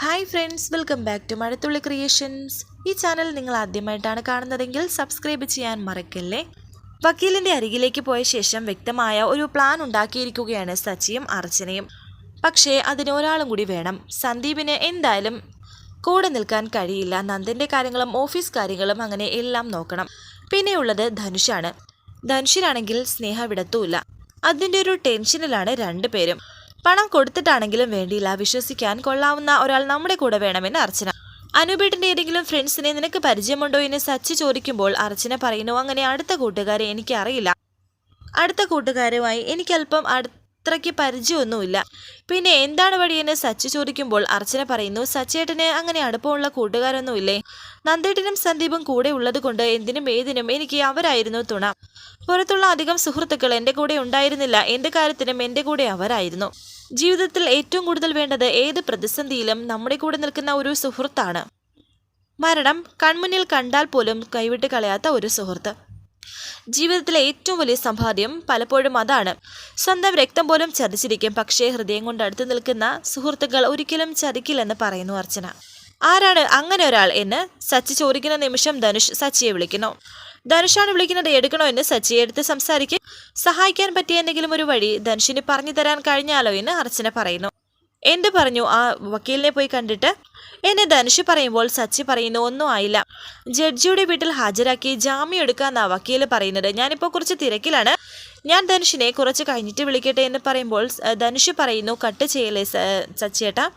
Hi friends welcome back to Mazhathulli creations ഈ channel നിങ്ങൾ ആദ്യമായിട്ടാണ് കാണുന്നതെങ്കിൽ സബ്സ്ക്രൈബ് ചെയ്യാൻ മറക്കല്ലേ? വക്കീലിന്റെ അരികിലേക്ക് പോയ ശേഷം വ്യക്തമായ ഒരു പ്ലാൻ ഉണ്ടാക്കിയിരിക്കുകയാണ് സച്ചിയും അർച്ചനയും. പക്ഷേ അതിന് ഒരാളും കൂടി വേണം. സന്ദീപിന് എന്തായാലും കൂടെ നിൽക്കാൻ കഴിയില്ല. നന്ദന്റെ കാര്യങ്ങളും ഓഫീസ് കാര്യങ്ങളും അങ്ങനെ എല്ലാം നോക്കണം. പിന്നെയുള്ളത് ധനുഷാണ്. ധനുഷിനാണെങ്കിൽ സ്നേഹ വിടത്തുമില്ല. അതിന്റെ ഒരു ടെൻഷനിലാണ് രണ്ടുപേരും പണം കൊടുത്തിട്ടാണെങ്കിലും വേണ്ടിയില്ല. വിശ്വസിക്കാൻ കൊള്ളാവുന്ന ഒരാൾ നമ്മുടെ കൂടെ വേണമെന്ന് അർച്ചന. അനുപേട്ടിന്റെ ഏതെങ്കിലും ഫ്രണ്ട്സിനെ നിനക്ക് പരിചയമുണ്ടോ എന്ന് സച്ചി ചോദിക്കുമ്പോൾ അർച്ചന പറയുന്നു അങ്ങനെ അടുത്ത കൂട്ടുകാരെ എനിക്കറിയില്ല. അടുത്ത കൂട്ടുകാരുമായി എനിക്കല്പം അത്രയ്ക്ക് പരിചയമൊന്നുമില്ല. പിന്നെ എന്താണ് വഴിയെന്ന് സച്ചി ചോദിക്കുമ്പോൾ അർച്ചന പറയുന്നു സച്ചേട്ടന് അങ്ങനെ അടുപ്പമുള്ള കൂട്ടുകാരൊന്നുമില്ലേ? നന്ദേട്ടനും സന്ദീപും കൂടെ ഉള്ളതുകൊണ്ട് എന്തിനും ഏതിനും എനിക്ക് അവരായിരുന്നു തുണ. പുറത്തുള്ള അധികം സുഹൃത്തുക്കൾ എന്റെ കൂടെ ഉണ്ടായിരുന്നില്ല. എന്റെ കാര്യത്തിനും എന്റെ കൂടെ അവരായിരുന്നു. ജീവിതത്തിൽ ഏറ്റവും കൂടുതൽ വേണ്ടത് ഏത് പ്രതിസന്ധിയിലും നമ്മുടെ കൂടെ നിൽക്കുന്ന ഒരു സുഹൃത്താണ്. മരണം കൺമുന്നിൽ കണ്ടാൽ പോലും കൈവിട്ട് കളയാത്ത ഒരു സുഹൃത്ത്. ജീവിതത്തിലെ ഏറ്റവും വലിയ സമ്പാദ്യം പലപ്പോഴും അതാണ്. സ്വന്തം രക്തം പോലും ചതിച്ചിരിക്കും. പക്ഷേ ഹൃദയം കൊണ്ട് അടുത്ത് നിൽക്കുന്ന സുഹൃത്തുക്കൾ ഒരിക്കലും ചതിക്കില്ലെന്ന് പറയുന്നു അർച്ചന. ആരാണ് അങ്ങനെ ഒരാൾ എന്ന് സച്ചി ചോദിക്കുന്ന നിമിഷം ധനുഷ് സച്ചിയെ വിളിക്കുന്നു. ധനുഷാണ് വിളിക്കുന്നത് എടുക്കണോ എന്ന് സച്ചി എടുത്ത് സംസാരിക്കും. സഹായിക്കാൻ പറ്റിയ എന്തെങ്കിലും ഒരു വഴി ധനുഷിന് പറഞ്ഞു തരാൻ കഴിഞ്ഞാലോ എന്ന് അർച്ചന പറയുന്നു. എന്ത് പറഞ്ഞു? ആ വക്കീലിനെ പോയി കണ്ടിട്ട്? എന്നെ ധനുഷ് പറയുമ്പോൾ സച്ചി പറയുന്നു ഒന്നും ആയില്ല. ജഡ്ജിയുടെ വീട്ടിൽ ഹാജരാക്കി ജാമ്യം എടുക്കാന്നാ വക്കീൽ പറയുന്നത്. ഞാനിപ്പോൾ കുറച്ച് തിരക്കിലാണ്. ഞാൻ ധനുഷിനെ കുറച്ച് കഴിഞ്ഞിട്ട് വിളിക്കട്ടെ എന്ന് പറയുമ്പോൾ ധനുഷ് പറയുന്നു കട്ട് ചെയ്യലേ സച്ചിയേട്ടാ.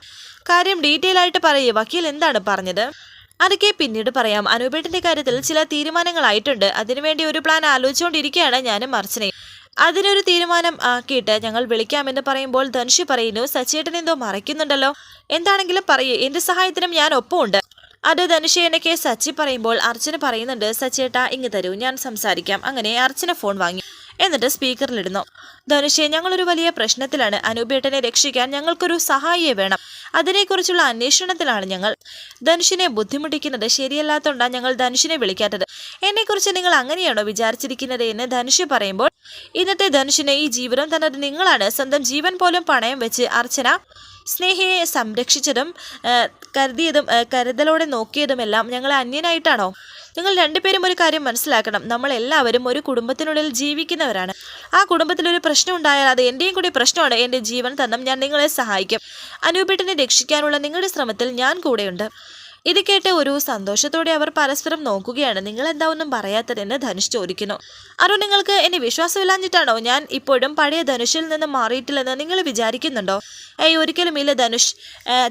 കാര്യം ഡീറ്റെയിൽ ആയിട്ട് പറയൂ. വക്കീൽ എന്താണ് പറഞ്ഞത്? അതൊക്കെ പിന്നീട് പറയാം. അനൂപേട്ടിന്റെ കാര്യത്തിൽ ചില തീരുമാനങ്ങളായിട്ടുണ്ട്. അതിനുവേണ്ടി ഒരു പ്ലാൻ ആലോചിച്ചുകൊണ്ടിരിക്കുകയാണ് ഞാനും അർച്ചനയും. അതിനൊരു തീരുമാനം ആക്കിയിട്ട് ഞങ്ങൾ വിളിക്കാമെന്ന് പറയുമ്പോൾ ധനുഷ് പറയുന്നു സച്ചേട്ടൻ എന്തോ മറയ്ക്കുന്നുണ്ടല്ലോ. എന്താണെങ്കിലും പറയൂ. എന്റെ സഹായത്തിനും ഞാൻ ഒപ്പമുണ്ട്. അത് ധനുഷ് എന്നൊക്കെ സച്ചി പറയുമ്പോൾ അർച്ചന പറയുന്നുണ്ട് സച്ചേട്ടാ ഇങ്ങ് തരൂ. ഞാൻ സംസാരിക്കാം. അങ്ങനെ അർച്ചന ഫോൺ വാങ്ങി. എന്നിട്ട് സ്പീക്കറിലിടുന്നു. ധനുഷെ ഞങ്ങളൊരു വലിയ പ്രശ്നത്തിലാണ്. അനൂപേട്ടനെ രക്ഷിക്കാൻ ഞങ്ങൾക്കൊരു സഹായിയെ വേണം. അതിനെക്കുറിച്ചുള്ള അന്വേഷണത്തിലാണ് ഞങ്ങൾ. ധനുഷിനെ ബുദ്ധിമുട്ടിക്കുന്നത് ശരിയല്ലാത്തതുകൊണ്ടാണ് ഞങ്ങൾ ധനുഷിനെ വിളിക്കാത്തത്. എന്നെക്കുറിച്ച് നിങ്ങൾ അങ്ങനെയാണോ വിചാരിച്ചിരിക്കുന്നത് എന്ന് ധനുഷ് പറയുമ്പോൾ ഇന്നത്തെ ധനുഷിന് ഈ ജീവിതം തന്നത് നിങ്ങളാണ്. സ്വന്തം ജീവൻ പോലും പണയം വെച്ച് അർച്ചന സ്നേഹയെ സംരക്ഷിച്ചതും കരുതിയതും കരുതലോടെ നോക്കിയതുമെല്ലാം ഞങ്ങളെ അന്യനായിട്ടാണോ നിങ്ങൾ രണ്ടുപേരും ഒരു കാര്യം മനസ്സിലാക്കണം. നമ്മൾ എല്ലാവരും ഒരു കുടുംബത്തിനുള്ളിൽ ജീവിക്കുന്നവരാണ്. ആ കുടുംബത്തിൽ ഒരു പ്രശ്നം ഉണ്ടായാൽ അത് എന്റെയും കൂടി പ്രശ്നമാണ്. എന്റെ ജീവൻ തന്നും ഞാൻ നിങ്ങളെ സഹായിക്കും. അനൂപേട്ടനെ രക്ഷിക്കാനുള്ള നിങ്ങളുടെ ശ്രമത്തിൽ ഞാൻ കൂടെയുണ്ട്. ഇത് കേട്ട് ഒരു സന്തോഷത്തോടെ അവർ പരസ്പരം നോക്കുകയാണ്. നിങ്ങൾ എന്താ ഒന്നും പറയാത്തതെന്ന് ധനുഷ് ചോദിക്കുന്നു. അറു നിങ്ങൾക്ക് എന്നെ വിശ്വാസമില്ലാഞ്ഞിട്ടാണോ? ഞാൻ ഇപ്പോഴും പഴയ ധനുഷിൽ നിന്ന് മാറിയിട്ടില്ലെന്ന് നിങ്ങൾ വിചാരിക്കുന്നുണ്ടോ? ഏയ് ഒരിക്കലും ഇല്ല ധനുഷ്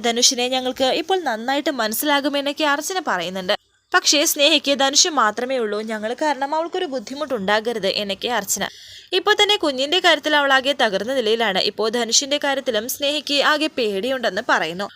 ധനുഷിനെ ഞങ്ങൾക്ക് ഇപ്പോൾ നന്നായിട്ട് മനസ്സിലാകുമെന്നൊക്കെ അർച്ചന പറയുന്നുണ്ട്. പക്ഷേ സ്നേഹയ്ക്ക് ധനുഷ് മാത്രമേ ഉള്ളൂ. ഞങ്ങൾ കാരണം അവൾക്കൊരു ബുദ്ധിമുട്ടുണ്ടാകരുത് എന്നൊക്കെ അർച്ചന. ഇപ്പോൾ തന്നെ കുഞ്ഞിന്റെ കാര്യത്തിൽ അവളാകെ തകർന്ന നിലയിലാണ്. ഇപ്പോൾ ധനുഷിന്റെ കാര്യത്തിലും സ്നേഹയ്ക്ക് ആകെ പേടിയുണ്ടെന്ന് പറയുന്നു.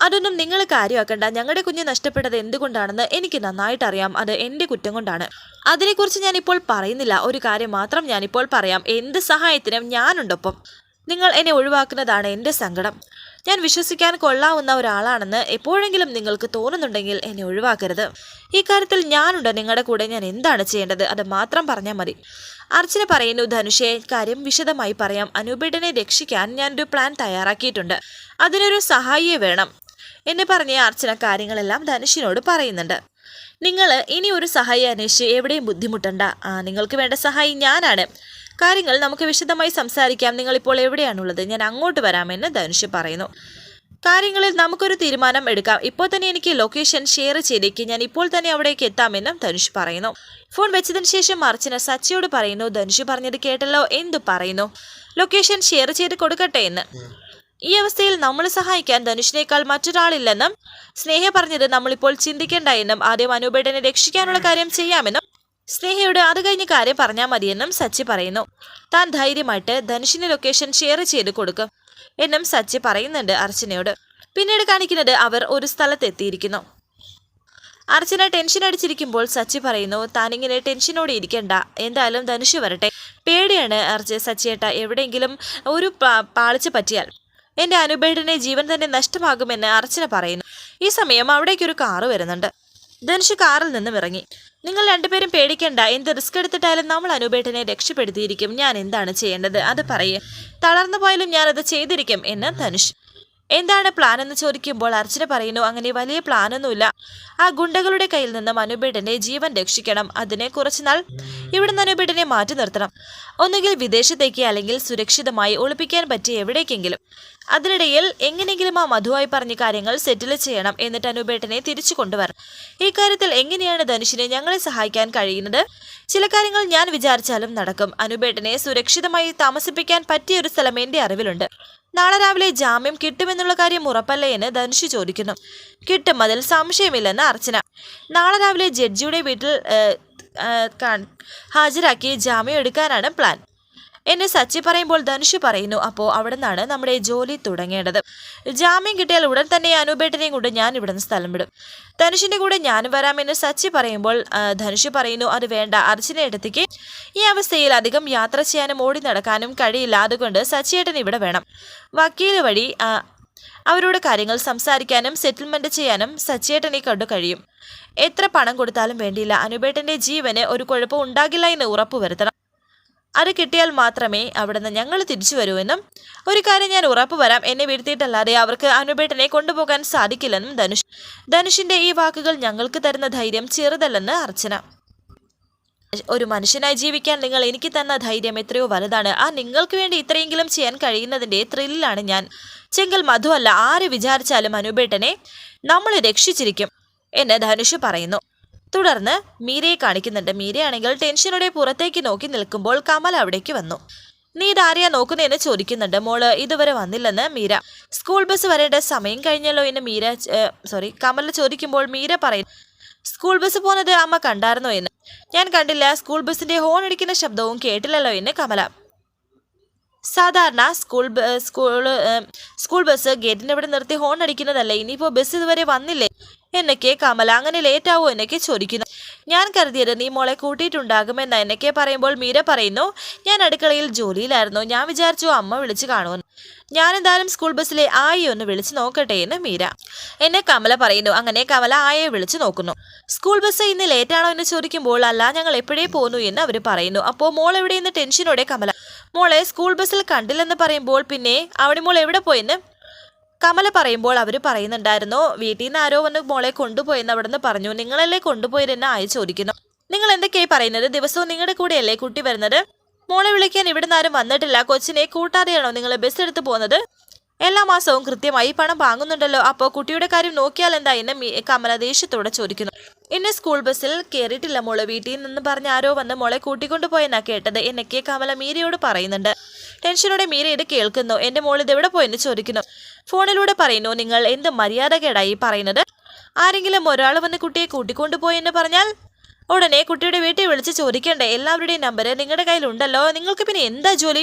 അതൊന്നും നിങ്ങൾ കാര്യമാക്കണ്ട. ഞങ്ങളുടെ കുഞ്ഞ് നഷ്ടപ്പെട്ടത് എന്തുകൊണ്ടാണെന്ന് എനിക്ക് നന്നായിട്ട് അറിയാം അത് എന്റെ കുറ്റം കൊണ്ടാണ്. അതിനെക്കുറിച്ച് ഞാനിപ്പോൾ പറയുന്നില്ല. ഒരു കാര്യം മാത്രം ഞാനിപ്പോൾ പറയാം. എന്ത് സഹായത്തിനും ഞാനുണ്ടൊപ്പം. നിങ്ങൾ എന്നെ ഒഴിവാക്കുന്നതാണ് എന്റെ സങ്കടം. ഞാൻ വിശ്വസിക്കാൻ കൊള്ളാവുന്ന ഒരാളാണെന്ന് എപ്പോഴെങ്കിലും നിങ്ങൾക്ക് തോന്നുന്നുണ്ടെങ്കിൽ എന്നെ ഒഴിവാക്കരുത്. ഈ കാര്യത്തിൽ ഞാനുണ്ട്. നിങ്ങളുടെ കൂടെ ഞാൻ എന്താണ് ചെയ്യേണ്ടത്? അത് മാത്രം പറഞ്ഞാൽ മതി. അർച്ചന പറയുന്നു ധനുഷെ കാര്യം വിശദമായി പറയാം. അനൂപേട്ടനെ രക്ഷിക്കാൻ ഞാനൊരു പ്ലാൻ തയ്യാറാക്കിയിട്ടുണ്ട്. അതിനൊരു സഹായിയെ വേണം. എന്ന് പറഞ്ഞ അർച്ചന കാര്യങ്ങളെല്ലാം ധനുഷിനോട് പറയുന്നുണ്ട്. നിങ്ങൾ ഇനി ഒരു സഹായി അന്വേഷിച്ച് എവിടെയും ബുദ്ധിമുട്ടണ്ട. നിങ്ങൾക്ക് വേണ്ട സഹായി ഞാനാണ്. കാര്യങ്ങൾ നമുക്ക് വിശദമായി സംസാരിക്കാം. നിങ്ങളിപ്പോൾ എവിടെയാണുള്ളത്? ഞാൻ അങ്ങോട്ട് വരാമെന്ന് ധനുഷ് പറയുന്നു. കാര്യങ്ങളിൽ നമുക്കൊരു തീരുമാനം എടുക്കാം. ഇപ്പോൾ തന്നെ എനിക്ക് ലൊക്കേഷൻ ഷെയർ ചെയ്തേക്ക്. ഞാൻ ഇപ്പോൾ തന്നെ അവിടേക്ക് എത്താമെന്നും ധനുഷ് പറയുന്നു. ഫോൺ വെച്ചതിന് ശേഷം അർച്ചന സച്ചിയോട് പറയുന്നു ധനുഷ് പറഞ്ഞത് കേട്ടല്ലോ എന്തു പറയുന്നു. ലൊക്കേഷൻ ഷെയർ ചെയ്ത് കൊടുക്കട്ടെ എന്ന്. ഈ അവസ്ഥയിൽ നമ്മൾ സഹായിക്കാൻ ധനുഷിനേക്കാൾ മറ്റൊരാളില്ലെന്നും സ്നേഹ പറഞ്ഞത് നമ്മളിപ്പോൾ ചിന്തിക്കേണ്ട എന്നും ആദ്യം അനൂപേട്ടനെ രക്ഷിക്കാനുള്ള കാര്യം ചെയ്യാമെന്നും സ്നേഹയോട് അത് കഴിഞ്ഞ കാര്യം പറഞ്ഞാൽ മതിയെന്നും സച്ചി പറയുന്നു. താൻ ധൈര്യമായിട്ട് ധനുഷിന്റെ ലൊക്കേഷൻ ഷെയർ ചെയ്ത് കൊടുക്കും എന്നും സച്ചി പറയുന്നുണ്ട് അർച്ചനയോട്. പിന്നീട് കാണിക്കുന്നത് അവർ ഒരു സ്ഥലത്തെത്തിയിരിക്കുന്നു. അർച്ചന ടെൻഷൻ അടിച്ചിരിക്കുമ്പോൾ സച്ചി പറയുന്നു താനിങ്ങനെ ടെൻഷനോടെ ഇരിക്കണ്ട. എന്തായാലും ധനുഷ് വരട്ടെ. പേടിയാണ് അർച്ച സച്ചിയേട്ട എവിടെയെങ്കിലും ഒരു പാളിച്ച പറ്റിയാൽ. എന്റെ അനുപേടനെ ജീവൻ തന്നെ നഷ്ടമാകുമെന്ന് അർച്ചന പറയുന്നു. ഈ സമയം അവിടേക്കൊരു കാറ് വരുന്നുണ്ട്. ധനുഷ് കാറിൽ നിന്നും ഇറങ്ങി. നിങ്ങൾ രണ്ടുപേരും പേടിക്കേണ്ട. എന്ത് റിസ്ക് എടുത്തിട്ടായാലും നമ്മൾ അനുബേട്ടനെ രക്ഷപ്പെടുത്തിയിരിക്കും. ഞാൻ എന്താണ് ചെയ്യേണ്ടത്? അത് പറയേ. തളർന്നു പോയാലും അത് ചെയ്തിരിക്കും എന്ന് ധനുഷ്. എന്താണ് പ്ലാൻ എന്ന് ചോദിക്കുമ്പോൾ അർച്ചന പറയുന്നു അങ്ങനെ വലിയ പ്ലാനൊന്നുമില്ല ആ ഗുണ്ടകളുടെ കയ്യിൽ നിന്നും അനുബേട്ടന്റെ ജീവൻ രക്ഷിക്കണം. അതിനെ കുറച്ചുനാൾ ഇവിടുന്ന് അനുബേട്ടനെ മാറ്റി നിർത്തണം. ഒന്നുകിൽ വിദേശത്തേക്ക് അല്ലെങ്കിൽ സുരക്ഷിതമായി ഒളിപ്പിക്കാൻ പറ്റിയ എവിടേക്കെങ്കിലും. അതിനിടയിൽ എങ്ങനെയെങ്കിലും ആ മധുവായി പറഞ്ഞ കാര്യങ്ങൾ സെറ്റിൽ ചെയ്യണം എന്നിട്ട് അനുപേട്ടനെ തിരിച്ചു കൊണ്ടുവരണം. ഈ കാര്യത്തിൽ എങ്ങനെയാണ് ധനുഷിനെ ഞങ്ങളെ സഹായിക്കാൻ കഴിയുന്നത്? ചില കാര്യങ്ങൾ ഞാൻ വിചാരിച്ചാലും നടക്കും. അനുപേട്ടനെ സുരക്ഷിതമായി താമസിപ്പിക്കാൻ പറ്റിയ ഒരു സ്ഥലം എന്റെ അറിവിലുണ്ട്. നാളെ രാവിലെ ജാമ്യം കിട്ടുമെന്നുള്ള കാര്യം ഉറപ്പല്ലേ എന്ന് ധനുഷ് ചോദിക്കുന്നു. കിട്ടും അതിൽ സംശയമില്ലെന്ന് അർച്ചന. നാളെ രാവിലെ ജഡ്ജിയുടെ വീട്ടിൽ ഹാജരാക്കി ജാമ്യം എടുക്കാനാണ് പ്ലാൻ. എന്നെ സച്ചി പറയുമ്പോൾ ധനുഷ് പറയുന്നു അപ്പോൾ അവിടെ നിന്നാണ് നമ്മുടെ ജോലി തുടങ്ങേണ്ടത്. ജാമ്യം കിട്ടിയാൽ ഉടൻ തന്നെ അനുപേട്ടനെയും കൊണ്ട് ഞാൻ ഇവിടുന്ന് സ്ഥലം വിടും. ധനുഷിന്റെ കൂടെ ഞാനും വരാമെന്ന് സച്ചി പറയുമ്പോൾ ധനുഷ് പറയുന്നു അത് വേണ്ട. അർച്ചനയിടത്തേക്ക് ഈ അവസ്ഥയിൽ അധികം യാത്ര ചെയ്യാനും ഓടി നടക്കാനും കഴിയില്ല. അതുകൊണ്ട് സച്ചിയേട്ടൻ ഇവിടെ വേണം. വക്കീൽ വഴി അവരുടെ അവരോട് കാര്യങ്ങൾ സംസാരിക്കാനും സെറ്റിൽമെന്റ് ചെയ്യാനും സച്ചിയേട്ടനെ കണ്ടു കഴിയും. എത്ര പണം കൊടുത്താലും വേണ്ടിയില്ല. അനുപേട്ടന്റെ ജീവന് ഒരു കുഴപ്പം ഉണ്ടാകില്ല എന്ന് ഉറപ്പുവരുത്തണം. അത് കിട്ടിയാൽ മാത്രമേ അവിടുന്ന് ഞങ്ങൾ തിരിച്ചു വരൂ എന്നും ഒരു കാര്യം ഞാൻ ഉറപ്പ് വരാം. എന്നെ വീഴ്ത്തിയിട്ടല്ലാതെ അവർക്ക് അനുപേട്ടനെ കൊണ്ടുപോകാൻ സാധിക്കില്ലെന്നും ധനുഷ്. ധനുഷിന്റെ ഈ വാക്കുകൾ ഞങ്ങൾക്ക് തരുന്ന ധൈര്യം ചെറുതല്ലെന്ന് അർച്ചന. ഒരു മനുഷ്യനായി ജീവിക്കാൻ നിങ്ങൾ എനിക്ക് തന്ന ധൈര്യം എത്രയോ വലുതാണ്. ആ നിങ്ങൾക്ക് വേണ്ടി ഇത്രയെങ്കിലും ചെയ്യാൻ കഴിയുന്നതിന്റെ ത്രില്ലാണ് ഞാൻ. ചെങ്കൽ മധു അല്ല ആര് വിചാരിച്ചാലും അനുപേട്ടനെ നമ്മൾ രക്ഷിച്ചിരിക്കും എന്ന് ധനുഷ് പറയുന്നു. തുടർന്ന് മീരയെ കാണിക്കുന്നുണ്ട്. മീരയാണെങ്കിൽ ടെൻഷനോടെ പുറത്തേക്ക് നോക്കി നിൽക്കുമ്പോൾ കമൽ അവിടേക്ക് വന്നു. നീ ഇതാരെയാ നോക്കുന്നതെന്ന് ചോദിക്കുന്നുണ്ട്. മോൾ ഇതുവരെ വന്നില്ലെന്ന് മീര. സ്കൂൾ ബസ് വരേണ്ട സമയം കഴിഞ്ഞല്ലോ എന്ന് മീര സോറി കമൽ ചോദിക്കുമ്പോൾ മീര പറയുന്നു. സ്കൂൾ ബസ് പോകുന്നത് അമ്മ കണ്ടായിരുന്നോ എന്ന്. ഞാൻ കണ്ടില്ല. സ്കൂൾ ബസ്സിന്റെ ഹോൺ അടിക്കുന്ന ശബ്ദവും കേട്ടില്ലല്ലോ എന്ന് കമല സാധാരണ സ്കൂൾ സ്കൂൾ സ്കൂൾ ബസ് ഗേറ്റിന്റെ ഇവിടെ നിർത്തി ഹോൺ അടിക്കുന്നതല്ലേ? ഇനിയിപ്പോ ബസ് ഇതുവരെ വന്നില്ലേ? എന്നൊക്കെ കമല അങ്ങനെ ലേറ്റ് ആവോ എന്നൊക്കെ ചോദിക്കുന്നു. ഞാൻ കരുതിയത് നീ മോളെ കൂട്ടിയിട്ടുണ്ടാകുമെന്ന് എന്നൊക്കെ പറയുമ്പോൾ മീര പറയുന്നു ഞാൻ അടുക്കളയിൽ ജോലിയിലായിരുന്നു. ഞാൻ വിചാരിച്ചു അമ്മ വിളിച്ചു കാണുമെന്ന്. ഞാൻ എന്തായാലും സ്കൂൾ ബസ്സിലെ ആയി ഒന്ന് വിളിച്ചു നോക്കട്ടെ എന്ന് മീര. എന്നെ കമല പറയുന്നു. അങ്ങനെ കമല ആയെ വിളിച്ചു നോക്കുന്നു. സ്കൂൾ ബസ് ഇന്ന് ലേറ്റ് ആണോ എന്ന് ചോദിക്കുമ്പോൾ അല്ല ഞങ്ങൾ എപ്പോഴേ പോന്നു എന്ന് അവർ പറയുന്നു. അപ്പോൾ മോൾ എവിടെയെന്ന് ടെൻഷനോടെ കമല. മോളെ സ്കൂൾ ബസ്സിൽ കണ്ടില്ലെന്ന് പറയുമ്പോൾ പിന്നെ അവിടെ മോൾ എവിടെ പോയെന്ന് കമല പറയുമ്പോൾ അവർ പറയുന്നുണ്ടായിരുന്നു വീട്ടിൽ നിന്ന് ആരോ വന്ന് മോളെ കൊണ്ടുപോയെന്ന് അവിടെ നിന്ന് പറഞ്ഞു. നിങ്ങളല്ലേ കൊണ്ടുപോയിരുന്ന ആയി ചോദിക്കുന്നു? നിങ്ങൾ എന്തൊക്കെയായി പറയുന്നത്? ദിവസവും നിങ്ങളുടെ കൂടെയല്ലേ കുട്ടി വരുന്നത്? മോളെ വിളിക്കാൻ ഇവിടുന്ന് ആരും വന്നിട്ടില്ല. കൊച്ചിനെ കൂട്ടാതെയാണോ നിങ്ങൾ ബസ് എടുത്ത് പോകുന്നത്? എല്ലാ മാസവും കൃത്യമായി പണം വാങ്ങുന്നുണ്ടല്ലോ. അപ്പോൾ കുട്ടിയുടെ കാര്യം നോക്കിയാൽ എന്താ എന്ന് കമല ദേഷ്യത്തോടെ ചോദിക്കുന്നു. എന്നെ സ്കൂൾ ബസ്സിൽ കയറിയിട്ടില്ല മോൾ. വീട്ടിൽ നിന്ന് പറഞ്ഞ ആരോ വന്ന് മോളെ കൂട്ടിക്കൊണ്ടുപോയെന്നാ കേട്ടത്. എന്നൊക്കെ കമല മീരയോട് പറയുന്നുണ്ട്. ടെൻഷനോടെ മീര ഇത് കേൾക്കുന്നു. എന്റെ മോൾ ഇത് എവിടെ പോയെന്ന് ചോദിക്കുന്നു. ഫോണിലൂടെ പറയുന്നു. നിങ്ങൾ എന്ത് മര്യാദകേടായി പറയുന്നത്? ആരെങ്കിലും ഒരാൾ വന്ന് കുട്ടിയെ കൂട്ടിക്കൊണ്ടുപോയെന്ന് പറഞ്ഞാൽ ഉടനെ കുട്ടിയുടെ വീട്ടിൽ വിളിച്ച് ചോദിക്കേണ്ടേ? എല്ലാവരുടെയും നമ്പർ നിങ്ങളുടെ കയ്യിലുണ്ടല്ലോ. നിങ്ങൾക്ക് പിന്നെ എന്താ ജോലി?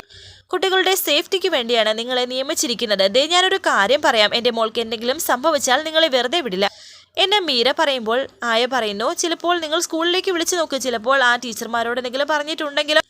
കുട്ടികളുടെ സേഫ്റ്റിക്ക് വേണ്ടിയാണ് നിങ്ങളെ നിയമിച്ചിരിക്കുന്നത്. ദേ ഞാനൊരു കാര്യം പറയാം. എന്റെ മോൾക്ക് എന്തെങ്കിലും സംഭവിച്ചാൽ നിങ്ങളെ വെറുതെ വിടില്ല. എന്നെ മീര പറയുമ്പോൾ ആയ പറയുന്നു ചിലപ്പോൾ നിങ്ങൾ സ്കൂളിലേക്ക് വിളിച്ചു നോക്കൂ. ചിലപ്പോൾ ആ ടീച്ചർമാരോട് എന്തെങ്കിലും പറഞ്ഞിട്ടുണ്ടെങ്കിലും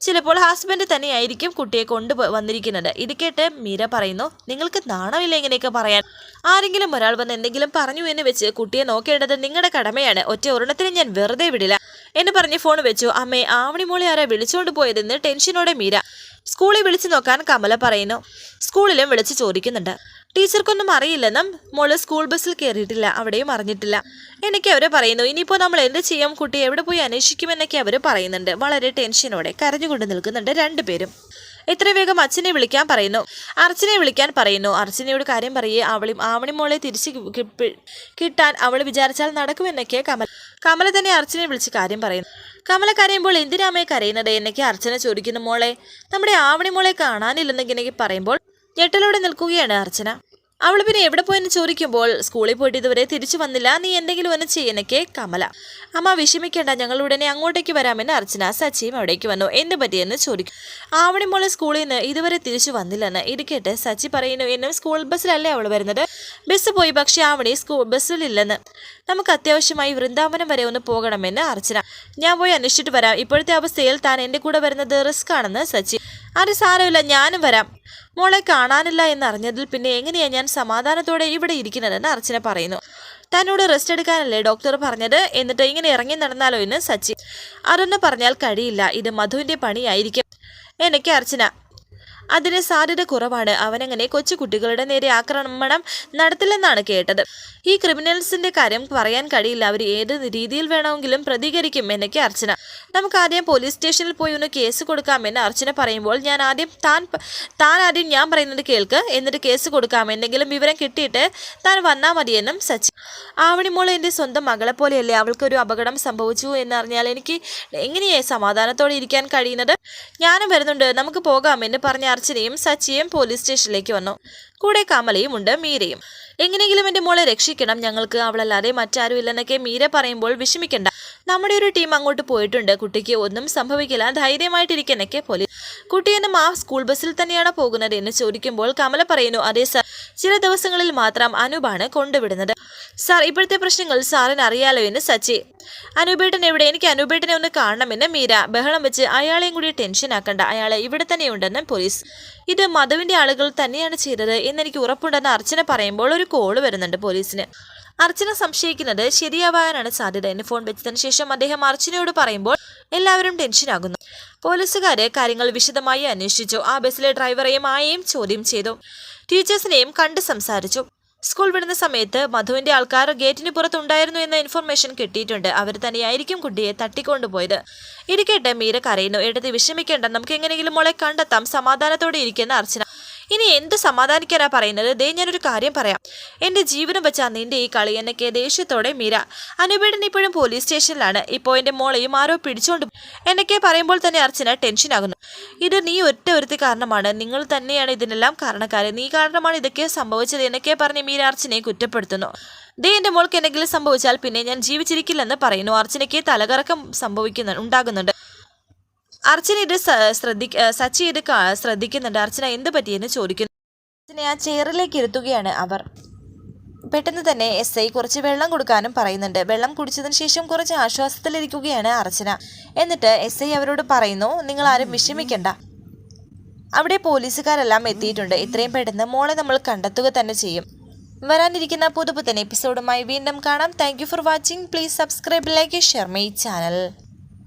ചിലപ്പോൾ ഹസ്ബൻഡ് തന്നെയായിരിക്കും കുട്ടിയെ കൊണ്ടു വന്നിരിക്കുന്നത്. ഇത് കേട്ട് മീര പറയുന്നു നിങ്ങൾക്ക് നാണമില്ല ഇങ്ങനെയൊക്കെ പറയാൻ? ആരെങ്കിലും ഒരാൾ വന്ന് എന്തെങ്കിലും പറഞ്ഞു എന്ന് വെച്ച് കുട്ടിയെ നോക്കേണ്ടത് നിങ്ങളുടെ കടമയാണ്. ഒറ്റ ഒരെണ്ണത്തിന് ഞാൻ വെറുതെ വിടില്ല. എന്ന് പറഞ്ഞ് ഫോൺ വെച്ചു. അമ്മേ ആവണിമോളെ ആരാ വിളിച്ചുകൊണ്ട് പോയതെന്ന് ടെൻഷനോടെ മീര. സ്കൂളിൽ വിളിച്ചു നോക്കാൻ കമല പറയുന്നു. സ്കൂളിലും വിളിച്ച് ചോദിക്കുന്നുണ്ട്. ടീച്ചർക്കൊന്നും അറിയില്ലെന്നും മോൾ സ്കൂൾ ബസ്സിൽ കയറിയിട്ടില്ല അവിടെയും അറിഞ്ഞിട്ടില്ല. എനിക്ക് അവർ പറയുന്നു. ഇനിയിപ്പോൾ നമ്മൾ എന്ത് ചെയ്യും? കുട്ടി എവിടെ പോയി അന്വേഷിക്കുമെന്നൊക്കെ അവർ പറയുന്നുണ്ട്. വളരെ ടെൻഷനോടെ കരഞ്ഞുകൊണ്ട് നിൽക്കുന്നുണ്ട് രണ്ടുപേരും. എത്ര വേഗം അച്ഛനെ വിളിക്കാൻ പറയുന്നു. അർച്ചനെ വിളിക്കാൻ പറയുന്നു. അർച്ചനയോട് കാര്യം പറയേ അവളി ആവണി മോളെ തിരിച്ച് കിട്ടാൻ അവൾ വിചാരിച്ചാൽ നടക്കുമെന്നൊക്കെ കമല കമല തന്നെ അർച്ചനെ വിളിച്ച് കാര്യം പറയുന്നു. കമല കരയുമ്പോൾ എന്തിനാമേ കരയുന്നത്? എന്നൊക്കെ അർച്ചന ചോദിക്കുന്നു. മോളെ നമ്മുടെ ആവണി മോളെ കാണാനില്ലെന്നൊക്കെ പറയുമ്പോൾ ഞെട്ടലോടെ നിൽക്കുകയാണ് അർച്ചന. അവൾ പിന്നെ എവിടെ പോയെന്ന് ചോദിക്കുമ്പോൾ സ്കൂളിൽ പോയിട്ട് ഇതുവരെ തിരിച്ചു വന്നില്ല. നീ എന്തെങ്കിലും ഒന്ന് ചെയ്യണക്കെ കമല. അമ്മ വിഷമിക്കേണ്ട ഞങ്ങൾ ഉടനെ അങ്ങോട്ടേക്ക് വരാമെന്ന് അർച്ചന സച്ചിയും അവിടേക്ക് വന്നു. എന്ത് പറ്റിയെന്ന് ചോദിക്കും. ആവണി മോളെ സ്കൂളിൽ നിന്ന് ഇതുവരെ തിരിച്ചു വന്നില്ലെന്ന് ഇരിക്കട്ടെ കേട്ട് സച്ചി പറയുന്നു. എന്നും സ്കൂൾ ബസ്സിലല്ലേ അവൾ വരുന്നത്? ബസ് പോയി പക്ഷേ ആവണി സ്കൂൾ ബസ്സിലില്ലെന്ന്. നമുക്ക് അത്യാവശ്യമായി വൃന്ദാവനം വരെ ഒന്ന് പോകണമെന്ന് അർച്ചന. ഞാൻ പോയി അന്വേഷിച്ചിട്ട് വരാം. ഇപ്പോഴത്തെ അവസ്ഥയിൽ താൻ എന്റെ കൂടെ വരുന്നത് റിസ്ക് ആണെന്ന് സച്ചി. അത് സാരമില്ല ഞാനും വരാം. മോളെ കാണാനില്ല എന്നറിഞ്ഞതിൽ പിന്നെ എങ്ങനെയാണ് ഞാൻ സമാധാനത്തോടെ ഇവിടെ ഇരിക്കുന്നതെന്ന് അർച്ചന പറയുന്നു. തന്നോട് റെസ്റ്റ് എടുക്കാനല്ലേ ഡോക്ടർ പറഞ്ഞത്? എന്നിട്ട് ഇങ്ങനെ ഇറങ്ങി നടന്നാലോ എന്ന് സച്ചിൻ അരുണ് പറഞ്ഞാൽ കഴിയില്ല. ഇത് മധുവിന്റെ പണിയായിരിക്കും. എനിക്ക് അർച്ചന അതിന് സാധ്യത കുറവാണ്. അവനങ്ങനെ കൊച്ചു കുട്ടികളുടെ നേരെ ആക്രമണം നടത്തില്ലെന്നാണ് കേട്ടത്. ഈ ക്രിമിനൽസിന്റെ കാര്യം പറയാൻ കഴിയില്ല. അവർ ഏത് രീതിയിൽ വേണമെങ്കിലും പ്രതികരിക്കും എന്നൊക്കെ അർച്ചന. നമുക്ക് ആദ്യം പോലീസ് സ്റ്റേഷനിൽ പോയി ഒന്ന് കേസ് കൊടുക്കാമെന്ന് അർച്ചന പറയുമ്പോൾ ഞാൻ ആദ്യം താൻ താൻ ആദ്യം ഞാൻ പറയുന്നത് കേൾക്ക്. എന്നിട്ട് കേസ് കൊടുക്കാം. എന്തെങ്കിലും വിവരം കിട്ടിയിട്ട് താൻ വന്നാൽ മതിയെന്നും സച്ചിൻ ആവണിമോൾ എന്റെ സ്വന്തം മകളെ പോലെയല്ലേ അവൾക്കൊരു അപകടം സംഭവിച്ചു എന്നറിഞ്ഞാൽ എനിക്ക് എങ്ങനെയായി സമാധാനത്തോടെ ഇരിക്കാൻ കഴിയുന്നത്? ഞാനും വരുന്നുണ്ട്. നമുക്ക് പോകാം എന്ന് പറഞ്ഞ അർച്ചനയും സച്ചിയും പോലീസ് സ്റ്റേഷനിലേക്ക് വന്നു കൂടെ കമലയും ഉണ്ട് മീരയും. എങ്ങനെയെങ്കിലും എന്റെ മോളെ രക്ഷിക്കണം ഞങ്ങൾക്ക് അവളല്ലാതെ മറ്റാരും ഇല്ലെന്നൊക്കെ മീര പറയുമ്പോൾ വിഷമിക്കണ്ട. നമ്മുടെ ഒരു ടീം അങ്ങോട്ട് പോയിട്ടുണ്ട് കുട്ടിക്ക് ഒന്നും സംഭവിക്കില്ല ധൈര്യമായിട്ടിരിക്കാനൊക്കെ പോലീസ് കുട്ടിയെന്നും ആ സ്കൂൾ ബസ്സിൽ തന്നെയാണ് പോകുന്നത് എന്ന് ചോദിക്കുമ്പോൾ കമല പറയുന്നു അതേ സാർ ചില ദിവസങ്ങളിൽ മാത്രം അനൂപാണ് കൊണ്ടുവിടുന്നത്. സാർ ഇപ്പോഴത്തെ പ്രശ്നങ്ങൾ സാറിന് അറിയാലോ എന്ന് സച്ചി. അനൂപേട്ടൻ എവിടെ? എനിക്ക് അനൂപേട്ടനെ ഒന്ന് കാണണമെന്ന് മീര. ബഹളം വെച്ച് അയാളെയും കൂടി ടെൻഷൻ ആക്കണ്ട അയാളെ ഇവിടെ തന്നെയുണ്ടെന്ന് പോലീസ് ഇത് മധുവിന്റെ ആളുകൾ തന്നെയാണ് ചെയ്തത് എന്നെനിക്ക് ഉറപ്പുണ്ടെന്ന് അർച്ചന പറയുമ്പോൾ ഒരു കോൾ വരുന്നുണ്ട് പോലീസിന്. അർച്ചന സംശയിക്കുന്നത് ശരിയാവാനാണ് സാധ്യത എന്ന് ഫോൺ വെച്ചതിന് ശേഷം അദ്ദേഹം അർച്ചനയോട് പറയുമ്പോൾ എല്ലാവരും ടെൻഷനാകുന്നു പോലീസുകാര് കാര്യങ്ങൾ വിശദമായി അന്വേഷിച്ചു. ആ ബസ്സിലെ ഡ്രൈവറെയും ആയെയും ചോദ്യം ചെയ്തു. ടീച്ചേഴ്സിനെയും കണ്ട് സംസാരിച്ചു. സ്കൂൾ വിടുന്ന സമയത്ത് മധുവിന്റെ ആൾക്കാർ ഗേറ്റിന് പുറത്തുണ്ടായിരുന്നു എന്ന ഇൻഫർമേഷൻ കിട്ടിയിട്ടുണ്ട്. അവർ തന്നെയായിരിക്കും കുട്ടിയെ തട്ടിക്കൊണ്ടുപോയത്. ഇരിക്കട്ടെ മീര കരയുന്നു. എടുത്ത് വിഷമിക്കേണ്ട. നമുക്ക് എങ്ങനെയെങ്കിലും മോളെ കണ്ടെത്താം. സമാധാനത്തോടെ ഇരിക്കുന്ന അർച്ചന. ഇനി എന്ത് സമാധാനിക്കാനാ പറയുന്നത്? ദേ ഞാനൊരു കാര്യം പറയാം. എന്റെ ജീവനം വെച്ചാ നിന്റെ ഈ കളി എന്നൊക്കെ ദേഷ്യത്തോടെ മീര. അനുപേടൻ ഇപ്പോഴും പോലീസ് സ്റ്റേഷനിലാണ്. ഇപ്പോ എന്റെ മോളെയും ആരോ പിടിച്ചോണ്ട് എന്നൊക്കെ പറയുമ്പോൾ തന്നെ അർച്ചന ടെൻഷൻ ടെൻഷനാകുന്നു ഇത് നീ ഒറ്റ ഒരുത്തി കാരണമാണ്. നിങ്ങൾ തന്നെയാണ് ഇതിനെല്ലാം കാരണക്കാരൻ നീ കാരണമാണ് ഇതൊക്കെ സംഭവിച്ചത് എന്നൊക്കെ പറഞ്ഞ് മീര അർച്ചനയെ കുറ്റപ്പെടുത്തുന്നു. ദേ എന്റെ മോൾക്ക് എന്തെങ്കിലും സംഭവിച്ചാൽ പിന്നെ ഞാൻ ജീവിച്ചിരിക്കില്ലെന്ന് പറയുന്നു. അർച്ചനയ്ക്ക് തലകറക്കം സംഭവിക്കുന്നു ഉണ്ടാകുന്നുണ്ട്. അർച്ചന ഇത് ശ്രദ്ധി സച്ചി ഇത് ശ്രദ്ധിക്കുന്നുണ്ട്. അർച്ചന എന്ത് പറ്റിയെന്ന് ചോദിക്കുന്നു. അർച്ചനെ ആ ചെയറിലേക്ക് ഇരുത്തുകയാണ് അവർ. പെട്ടെന്ന് തന്നെ എസ് ഐ കുറച്ച് വെള്ളം കൊടുക്കാനും പറയുന്നുണ്ട്. വെള്ളം കുടിച്ചതിന് ശേഷം കുറച്ച് ആശ്വാസത്തിലിരിക്കുകയാണ് അർച്ചന. എന്നിട്ട് എസ് ഐ അവരോട് പറയുന്നു നിങ്ങൾ ആരും വിഷമിക്കണ്ട. അവിടെ പോലീസുകാരെല്ലാം എത്തിയിട്ടുണ്ട്. ഇത്രയും പെട്ടെന്ന് മോളെ നമ്മൾ കണ്ടെത്തുക തന്നെ ചെയ്യും. വരാനിരിക്കുന്ന പുതുപുത്തൻ എപ്പിസോഡുമായി വീണ്ടും കാണാം. Thank for watching. Please subscribe like share my channel.